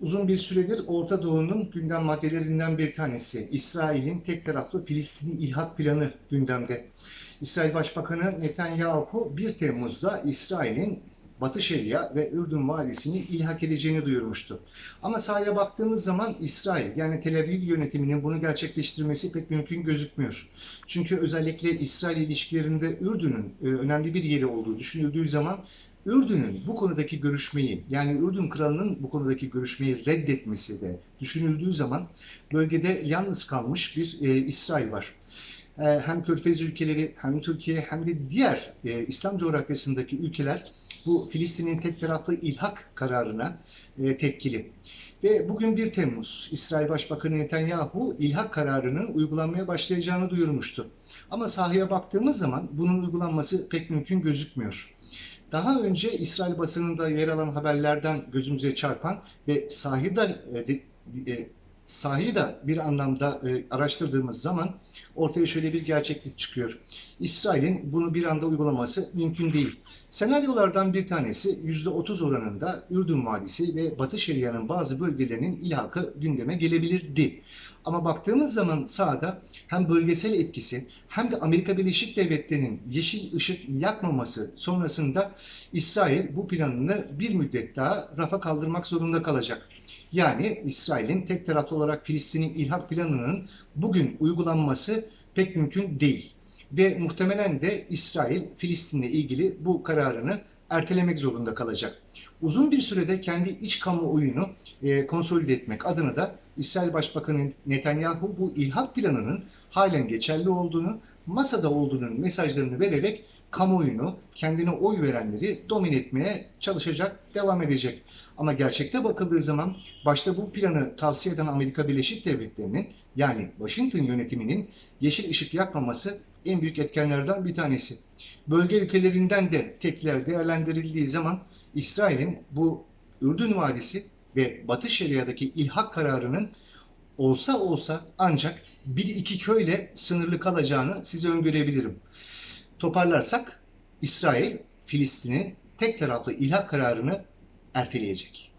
Uzun bir süredir Orta Doğu'nun gündem maddelerinden bir tanesi. İsrail'in tek taraflı Filistin'i ilhak planı gündemde. İsrail Başbakanı Netanyahu 1 Temmuz'da İsrail'in Batı Şeria ve Ürdün valisini ilhak edeceğini duyurmuştu. Ama sahaya baktığımız zaman İsrail yani Tel Aviv yönetiminin bunu gerçekleştirmesi pek mümkün gözükmüyor. Çünkü özellikle İsrail ilişkilerinde Ürdün'ün e, önemli bir yeri olduğu düşünüldüğü zaman Ürdün'ün bu konudaki görüşmeyi yani Ürdün kralının bu konudaki görüşmeyi reddetmesi de düşünüldüğü zaman bölgede yalnız kalmış bir e, İsrail var. E, hem Körfez ülkeleri hem Türkiye hem de diğer e, İslam coğrafyasındaki ülkeler bu Filistin'in tek taraflı ilhak kararına e, tepkili. Ve bugün 1 Temmuz İsrail Başbakanı Netanyahu ilhak kararının uygulanmaya başlayacağını duyurmuştu. Ama sahaya baktığımız zaman bunun uygulanması pek mümkün gözükmüyor. Daha önce İsrail basınında yer alan haberlerden gözümüze çarpan ve sahida e, e, sahayı da bir anlamda e, araştırdığımız zaman ortaya şöyle bir gerçeklik çıkıyor. İsrail'in bunu bir anda uygulaması mümkün değil. Senaryolardan bir tanesi %30 oranında Ürdün Vadisi ve Batı Şeria'nın bazı bölgelerinin ilhakı gündeme gelebilirdi. Ama baktığımız zaman sahada hem bölgesel etkisi hem de Amerika Birleşik Devletleri'nin yeşil ışık yakmaması sonrasında İsrail bu planını bir müddet daha rafa kaldırmak zorunda kalacak. Yani İsrail'in tek taraflı olarak Filistin'in ilhak planının bugün uygulanması pek mümkün değil. Ve muhtemelen de İsrail Filistin'le ilgili bu kararını ertelemek zorunda kalacak. Uzun bir sürede kendi iç kamuoyunu e, konsolide etmek adına da İsrail Başbakanı Netanyahu bu ilhak planının halen geçerli olduğunu, masada olduğunun mesajlarını vererek kamuoyunu, kendine oy verenleri domine etmeye çalışacak, devam edecek. Ama gerçekte bakıldığı zaman başta bu planı tavsiye eden Amerika Birleşik Devletleri'nin yani Washington yönetiminin yeşil ışık yakmaması en büyük etkenlerden bir tanesi. Bölge ülkelerinden de tekrar değerlendirildiği zaman İsrail'in bu Ürdün Vadisi ve Batı Şeria'daki ilhak kararının olsa olsa ancak bir iki köyle sınırlı kalacağını size öngörebilirim. Toparlarsak İsrail Filistin'in tek taraflı ilhak kararını erteleyecek.